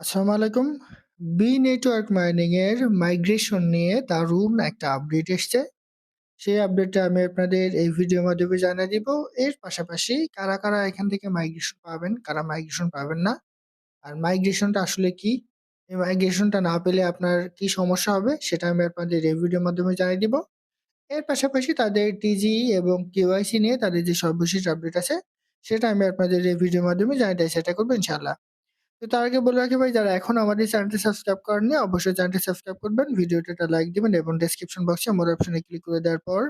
আসসালামু আলাইকুম। B network mining এর মাইগ্রেশন নিয়ে দারুণ একটা আপডেট এসছে। সেই আপডেটটা আমি আপনাদের এই ভিডিওর মাধ্যমে জানিয়ে দিব। এর পাশাপাশি কারা, কারা এখান থেকে মাইগ্রেশন পাবেন, কারা মাইগ্রেশন পাবেন না। আর মাইগ্রেশনটা আসলে কি? এই মাইগ্রেশনটা না পেলে আপনার কি সমস্যা হবে সেটা আমি আপনাদের এই ভিডিওর মাধ্যমে জানিয়ে দিব। এর পাশাপাশি তাদের টিজি এবং কেওয়াইসি নিয়ে তাদের যে সর্বশেষ আপডেট আছে সেটা আমি আপনাদের এই ভিডিওর মাধ্যমে জানিয়ে দেওয়ার চেষ্টা করব ইনশাআল্লাহ। তো তার আগে বলে রাখি ভাই, যারা এখনও আমাদের চ্যানেলটি সাবস্ক্রাইব করেননি, অবশ্যই চ্যানেলটি সাবস্ক্রাইব করবেন ভিডিওটা একটা লাইক দিবেন এবং ডেসক্রিপশন বক্সে মোর অপশনে ক্লিক করে দেওয়ার পর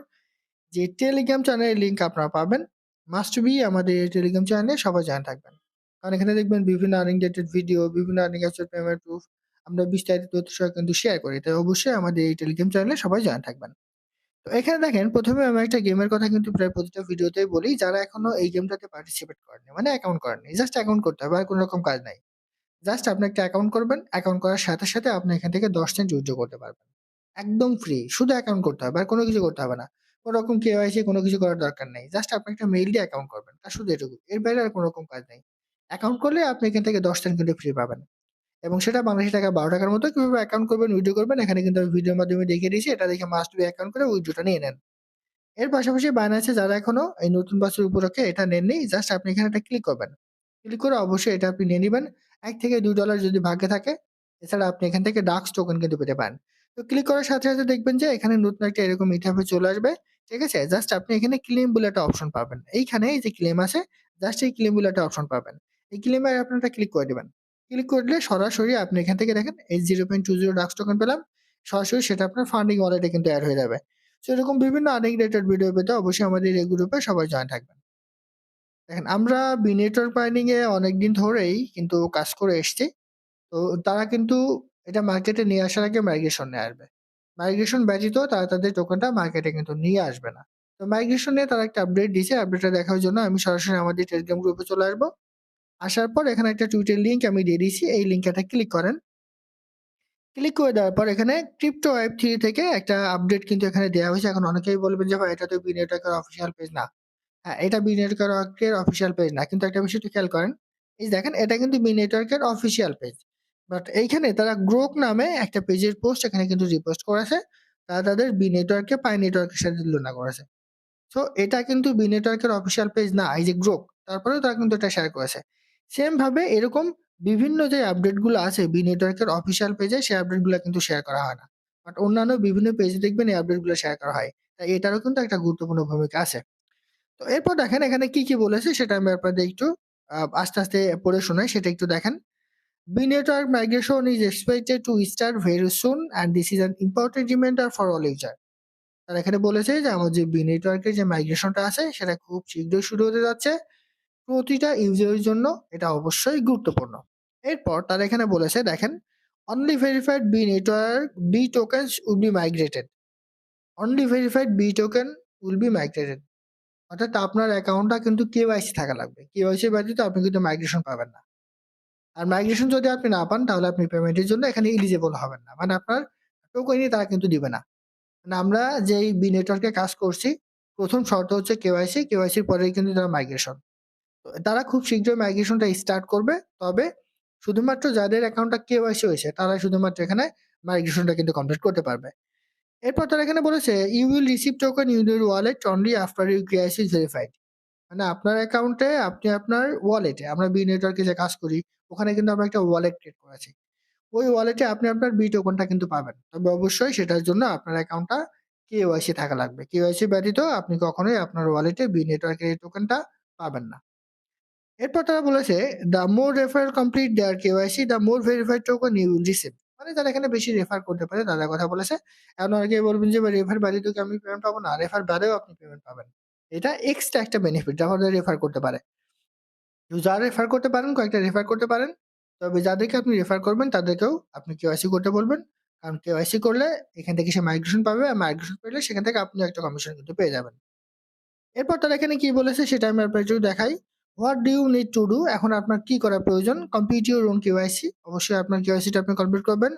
যে টেলিগ্রাম চ্যানেলের লিঙ্ক আপনারা পাবেন মাস্ট বি আমাদের এই টেলিগ্রাম চ্যানেলে সবাই জয়েন থাকবেন। কারণ এখানে দেখবেন বিভিন্ন আর্নিং রিলেটেড ভিডিও বিভিন্ন আর্নিং অ্যাপসের পেমেন্ট প্রুফ আমরা বিস্তারিত তথ্য সহ কিন্তু শেয়ার করি, তাই অবশ্যই আমাদের এই টেলিগ্রাম চ্যানেলে সবাই জয়েন থাকবেন। তো এখানে দেখেন, প্রথমে আমি একটা গেমের কথা কিন্তু প্রায় প্রতিটা ভিডিওতেই বলি, যারা এখনও এই গেমটাতে পার্টিসিপেট করেনি মানে অ্যাকাউন্ট করেনি জাস্ট অ্যাকাউন্ট করতে হবে, আর কোনো রকম কাজ নাই। জাস্ট আপনি একটা অ্যাকাউন্ট করবেন। অ্যাকাউন্ট করার সাথে, সাথে আপনি এখান থেকে ১০ সেন্ট উইথড্র করতে পারবেন। একদম ফ্রি। শুধু অ্যাকাউন্ট করতে হবে। আর কোনো কিছু করতে হবে না। কোনো রকম কেওয়াইসি কোনো কিছু করার দরকার নেই। জাস্ট আপনি একটা মেইল দিয়ে অ্যাকাউন্ট করবেন। আর শুধু এটুকু। এর বাইরে আর কোনো রকম কাজ নেই। অ্যাকাউন্ট করলে আপনি এখান থেকে ১০ সেন্ট কিন্তু ফ্রি পাবেন। এবং সেটা বাংলাদেশী টাকা বারো টাকার মতো কীভাবে অ্যাকাউন্ট করবেন, উইথড্র করবেন এখানে কিন্তু আমি ভিডিওর মাধ্যমে দেখিয়ে দিয়েছি। এটা দেখে মাস্ট বি অ্যাকাউন্ট করে উইথড্রটা নিয়ে নেন। এর পাশাপাশি বাইন্যান্সে যারা এখনও এই নতুন বছর উপলক্ষে এটা নেননি, জাস্ট আপনি এখানে একটা ক্লিক করবেন। ক্লিক করে অবশ্যই এটা আপনি নিয়ে নিবেন। ১ থেকে $২ যদি ভাগ্যে থাকে, এছাড়া আপনি এখান থেকে ডাক্স টোকেন কিন্তু পেতে পারেন। তো ক্লিক করার সাথে, সাথে দেখবেন যে এখানে নতুন একটা এরকম ইন্টারফেস চলে আসবে। ঠিক আছে? জাস্ট আপনি এখানে ক্লেম বলে একটা অপশন পাবেন। এইখানে এই যে ক্লেম আছে, জাস্ট এই ক্লেম বলে একটা অপশন পাবেন। এই ক্লেমে আপনি একটা ক্লিক করে দিবেন। ক্লিক করলে সরাসরি আপনি এখান থেকে দেখেন এই 0.20 ডাক্স টোকেন পেলাম। সরাসরি সেটা আপনার ফান্ডিং ওয়ালেটে কিন্তু অ্যাড হয়ে যাবে। সো এরকম বিভিন্ন আর্নিং রিলেটেড ভিডিও পেতে অবশ্যই আমাদের এই গ্রুপে সবাই জয়েন থাকবেন। দেখেন, আমরা বি মাইনিং এ অনেকদিন ধরেই কিন্তু কাজ করে এসছি। তো তারা কিন্তু এটা মার্কেটে নিয়ে আসার আগে মাইগ্রেশন নিয়ে আসবে। মাইগ্রেশন ব্যতীত তারা তাদের টোকেনটা মার্কেটে কিন্তু নিয়ে আসবে না। তো মাইগ্রেশন নিয়ে তারা একটা আপডেট দিয়েছে। আপডেটটা দেখার জন্য আমি সরাসরি আমাদের টেলিগ্রাম গ্রুপে চলে আসব। আসার পর এখানে একটা টুইটের লিঙ্ক আমি দিয়ে দিয়েছি। এই লিঙ্কে একটা ক্লিক করেন। ক্লিক করে দেওয়ার পর এখানে ক্রিপ্টো ওয়েব থ্রি থেকে একটা আপডেট কিন্তু এখানে দেওয়া হয়েছে। এখন অনেকেই বলবেন যে, ভাই, এটা তো বি নেটওয়ার্কের অফিসিয়াল পেজ না। হ্যাঁ, এটা বি নেটওয়ার্কের অফিসিয়াল পেজ না। কিন্তু একটা বিষয় খেয়াল করেন। এই দেখেন এটা কিন্তু বি নেটওয়ার্কের অফিসিয়াল পেজ। বাট এইখানে তারা গ্রোক নামে একটা পেজের পোস্ট এখানে কিন্তু রিপোস্ট করেছে। তারা তাদের বি নেটওয়ার্ককে পাই নেটওয়ার্কের সাথে তুলনা করেছে। সো এটা কিন্তু বি নেটওয়ার্কের অফিসিয়াল পেজ না। এই যে গ্রোক তারপরেও তারা কিন্তু এটা শেয়ার করেছে। সেম ভাবে এরকম বিভিন্ন যে আপডেটগুলো আছে বি নেটওয়ার্কের অফিসিয়াল পেজে সেই আপডেটগুলো কিন্তু শেয়ার করা হয় না। বাট অন্যান্য বিভিন্ন পেজে দেখবেন এই আপডেটগুলো শেয়ার করা হয়। তাই এটারও কিন্তু একটা গুরুত্বপূর্ণ ভূমিকা আছে। তো এরপর দেখেন এখানে কি, কি বলেছে সেটা আমি আপনাদের একটু আস্তে, আস্তে পড়ে শোনাই সেটা একটু দেখেন। B network migration is expected to start very soon and this is an important reminder for all user. তারা এখানে বলেছে যে আমার যে বি নেটওয়ার্কের যে মাইগ্রেশনটা আছে সেটা খুব শীঘ্রই শুরু হতে যাচ্ছে। প্রতিটা ইউজারের জন্য এটা অবশ্যই গুরুত্বপূর্ণ। এরপর তারা এখানে বলেছে দেখেন only verified B network B token will be migrated. Only verified B token will be migrated. অর্থাৎ আপনার অ্যাকাউন্টটা কিন্তু কেওয়াইসি থাকা লাগবে। কেওয়াইসি ব্যতীত আপনি কিন্তু মাইগ্রেশন পাবেন না। আর মাইগ্রেশন যদি আপনি না পান তাহলে আপনি পেমেন্টের জন্য এখানে এলিজিবল হবেন না। মানে আপনার টোকেনই তারা কিন্তু দিবে না। মানে আমরা যেই বি নেটওয়ার্কে কাজ করছি, প্রথম শর্ত হচ্ছে কেওয়াইসি, কেওয়াইসির পরেই কিন্তু তারা মাইগ্রেশন। তারা খুব শীঘ্রই মাইগ্রেশনটা স্টার্ট করবে। তবে শুধুমাত্র যাদের অ্যাকাউন্টটা কেওয়াইসি হয়েছে তারাই শুধুমাত্র এখানে মাইগ্রেশনটা কিন্তু কমপ্লিট করতে পারবে। এরপর তারা এখানে বলেছে you will receive token in your wallet only after you KYC is verified. মানে আপনার অ্যাকাউন্টে আপনি আপনার ওয়ালেটে আমরা বি নেটওয়ার্কে যে কাজ করি, ওখানে কিন্তু আমরা একটা ওয়ালেট ক্রিয়েট করেছি। ওই ওয়ালেটে আপনি আপনার বি টোকনটা কিন্তু পাবেন। তবে অবশ্যই সেটার জন্য আপনার অ্যাকাউন্টটা কেওয়াইসি থাকা লাগবে। কেওয়াইসি ব্যতীত আপনি কখনোই আপনার ওয়ালেটে বি নেটওয়ার্কের এই টোকেনটা পাবেন না। এরপর তারা বলেছে the more referral complete their KYC the more verified token you receive. মানে যারা এখানে বেশি রেফার করতে পারে তাদের কথা বলেছে। এখন অনেকেই বলবেন যে রেফার ব্যতীত কি আমি পেমেন্ট পাবো না? রেফার বাদেও আপনি পেমেন্ট পাবেন। এটা এক্সট্রা একটা বেনিফিট যারা রেফার করতে পারে। যারা রেফার করতে পারেন, কয়েকটা রেফার করতে পারেন। তবে যাদেরকে আপনি রেফার করবেন, তাদেরকেও আপনি কেওয়াইসি করতে বলবেন। কারণ কেওয়াইসি করলে এখান থেকে সে মাইগ্রেশন পাবে আর মাইগ্রেশন পেলে সেখান থেকে আপনি একটা কমিশন কিন্তু পেয়ে যাবেন। এরপর তারা এখানে কি বলেছে, সেটা আমি আপনাদের একটু দেখাই। What do you need to do? এখন আপনার কি করা প্রয়োজন? Complete your own KYC. অবশ্যই আপনার কেওয়াইসিটা আপনি কমপ্লিট করবেন।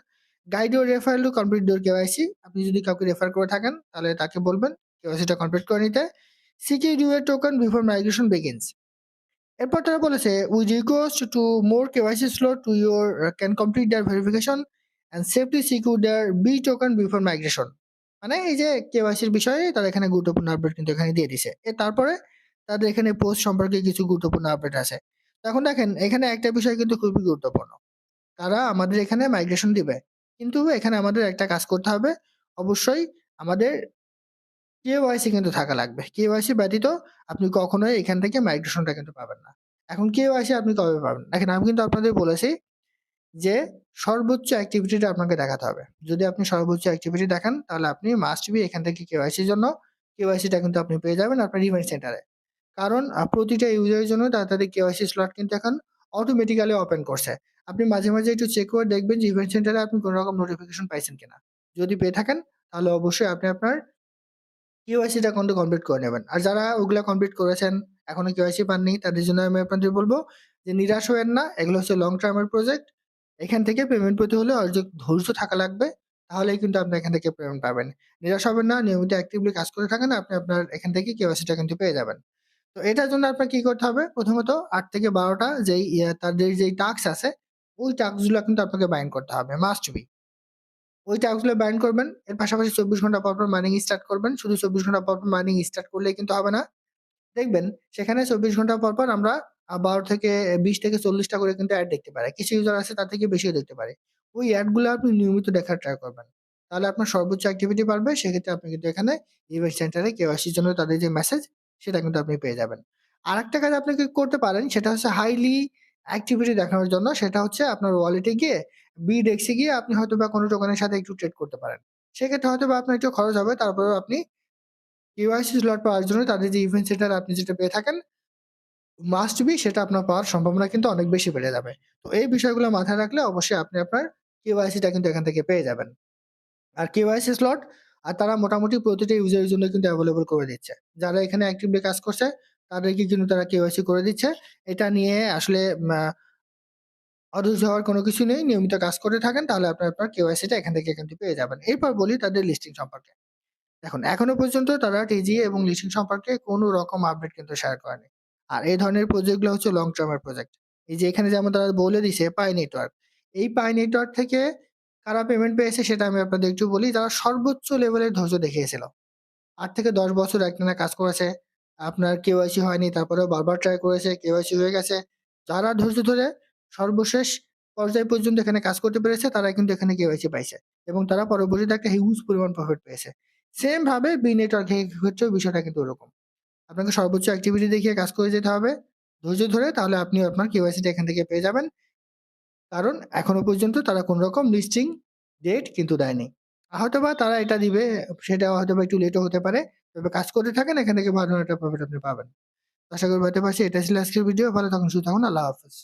Guide your referral to complete your KYC. আপনি যদি কাউকে রেফার করে থাকেন, তাহলে তাকে বলবেন কেওয়াইসিটা কমপ্লিট করে নিতে। Secure your token before migration begins. এরপর তারা বলেছে with request to more KYC slow to your can complete their verification and safety secure their B token before migration মানে এই যে কেওয়াইসির বিষয়ে তারা এখানে গুরুত্বপূর্ণ আপডেট কিন্তু এখানে দিয়ে দিছে এর তারপরে তাদের এখানে পোস্ট সম্পর্কে কিছু গুরুত্বপূর্ণ আপডেট আছে। এখন দেখেন, এখানে একটা বিষয় কিন্তু খুবই গুরুত্বপূর্ণ। তারা আমাদের এখানে মাইগ্রেশন দিবে। কিন্তু এখানে আমাদের একটা কাজ করতে হবে। অবশ্যই আমাদের কেওয়াইসি কিন্তু থাকা লাগবে। কেওয়াইসি ব্যতীত আপনি কখনোই এখান থেকে মাইগ্রেশনটা কিন্তু পাবেন না। এখন কেওয়াইসি আপনি কবে পাবেন? দেখেন, আমি কিন্তু আপনাদের বলেছি যে সর্বোচ্চ অ্যাক্টিভিটিটা আপনাকে দেখাতে হবে। যদি আপনি সর্বোচ্চ অ্যাক্টিভিটি দেখান, তাহলে আপনি মাস্ট বি এখান থেকে কেওয়াইসির জন্য কেওয়াইসিটা কিন্তু আপনি পেয়ে যাবেন আপনার ইভেন্ট সেন্টারে কারণ প্রতিটা ইউজারের জন্য তাদের কেওয়াইসি স্লট কিন্তু এখন অটোমেটিক্যালি ওপেন করছে। আপনি মাঝে মাঝে একটু চেক করে দেখবেন যে ইভেন্ট সেন্টারে আপনি কোনো রকম নোটিফিকেশন পাইছেন কিনা। যদি পেয়ে থাকেন, তাহলে অবশ্যই আপনি আপনার কেওয়াইসিটা কিন্তু কমপ্লিট করে নেবেন। আর যারা ওগুলা কমপ্লিট করেছেন, এখনও কেওয়াইসি পাননি, তাদের জন্য আমি আপনাদের বলব যে নিরাশ হবেন না, এগুলো হচ্ছে লং টার্মের প্রজেক্ট এখান থেকে পেমেন্ট পেতে হলে অর্ধেক ধৈর্য থাকা লাগবে, তাহলেই কিন্তু আপনি এখান থেকে পেমেন্ট পাবেন। নিরাশ হবেন না, নিয়মিত অ্যাক্টিভলি কাজ করে থাকেন, আপনি আপনার এখান থেকে কেওয়াইসিটা কিন্তু পেয়ে যাবেন। তো এটার জন্য আপনার কি করতে হবে? প্রথমত আট থেকে বারোটা যেই ইয়ে, তাদের যেই টাস্ক আছে ওই টাস্কগুলো কিন্তু আপনাকে বাইন্ড করতে হবে মাস্ট বি ওই টাস্কগুলো বাইন্ড করবেন এর পাশাপাশি চব্বিশ ঘণ্টা পর পর মাইনিং স্টার্ট করবেন শুধু চব্বিশ ঘণ্টা পর পর মাইনিং স্টার্ট করলেই কিন্তু হবে না। দেখবেন সেখানে চব্বিশ ঘণ্টা পর পর আমরা বারো থেকে বিশ থেকে চল্লিশটা করে কিন্তু অ্যাড দেখতে পারি। কিছু ইউজার আছে তার থেকে বেশিও দেখতে পারে। ওই অ্যাডগুলো আপনি নিয়মিত দেখার ট্রাই করবেন। তাহলে আপনার সর্বোচ্চ অ্যাক্টিভিটি বাড়বে সেক্ষেত্রে আপনি কিন্তু এখানে ইভেন্ট সেন্টারে কেওয়াইসির জন্য তাদের যে মেসেজ সেটা কিন্তু আপনি পেয়ে যাবেন। আর একটা কাজ আপনি করতে পারেন, সেটা হচ্ছে হাইলি অ্যাক্টিভিটি দেখানোর জন্য সেটা হচ্ছে আপনার ওয়ালেটে গিয়ে বি ডেক্সে গিয়ে আপনি হয়তো বা কোনো টোকেনের সাথে একটু ট্রেড করতে পারেন। সেক্ষেত্রে হয়তো বা আপনার একটু খরচ হবে, তারপরেও আপনি কেওয়াইসি স্লট পাওয়ার জন্য তাদের যে ইভেন্ট সেন্টার আপনি যেটা পেয়ে থাকেন মাস্ট বি সেটা আপনার পাওয়ার সম্ভাবনা কিন্তু অনেক বেশি বেড়ে যাবে। তো এই বিষয়গুলো মাথায় রাখলে অবশ্যই আপনি আপনার কেওয়াইসিটা কিন্তু এখান থেকে পেয়ে যাবেন। আর কেওয়াইসি স্লট আর তারা মোটামুটি প্রতিটা ইউজারের জন্য কিন্তু অ্যাভেলেবল করে দিচ্ছে। যারা এখানে অ্যাক্টিভলি কাজ করছে, তাদেরকে কিন্তু তারা কেওয়াইসি করে দিচ্ছে। এটা নিয়ে আসলে অধৈর্য হওয়ার কোনো কিছু নেই। নিয়মিত কাজ করে থাকেন, তাহলে আপনার আপনার কেওয়াইসিটা এখান থেকে কিন্তু পেয়ে যাবেন। এরপর বলি তাদের লিস্টিং সম্পর্কে। দেখুন, এখনও পর্যন্ত তারা টিজি এবং লিস্টিং সম্পর্কে কোনো রকম আপডেট কিন্তু শেয়ার করেনি। আর এই ধরনের প্রজেক্টগুলো হচ্ছে লং টার্মের প্রজেক্ট এই যে এখানে যেমন তারা বলে দিছে পাই নেটওয়ার্ক এই পাই নেটওয়ার্ক থেকে কারা পেমেন্ট পেয়েছে সেটা আমি আপনাদের একটু বলি তারা সর্বোচ্চ লেভেলের ধৈর্য দেখিয়েছিল। আট থেকে দশ বছর একটানা কাজ করেছে, আপনার কেওয়াইসি হয়নি, তারপরেও বারবার ট্রাই করেছে কেওয়াইসি হয়ে গেছে। যারা ধৈর্য ধরে সর্বশেষ পর্যায় পর্যন্ত এখানে কাজ করতে পেরেছে তারা কিন্তু এখানে কেওয়াইসি পাইছে এবং তারা পরবর্তীতে একটা হিউজ পরিমাণ প্রফিট পেয়েছে। সেম ভাবে বি নেটওয়ার্কের ক্ষেত্রেও বিষয়টা কিন্তু ওরকম। আপনাকে সর্বোচ্চ অ্যাক্টিভিটি দেখিয়ে কাজ করে যেতে হবে। ধৈর্য ধরে তাহলে আপনি আপনার কেওয়াইসিটা এখান থেকে পেয়ে যাবেন। কারণ এখনও পর্যন্ত তারা কোন রকম লিস্টিং ডেট কিন্তু দেয়নি। হয়তো বা তারা এটা দিবে, সেটা হয়তো বা একটু লেটও হতে পারে, তবে কাজ করতে থাকেন, এখান থেকে ভালো একটা প্রফিট আপনি পাবেন। আশা করি হতে পারছি এটা ছিল আজকের ভিডিও ভালো থাকুন শুধু থাকুন, আল্লাহ হাফেজ।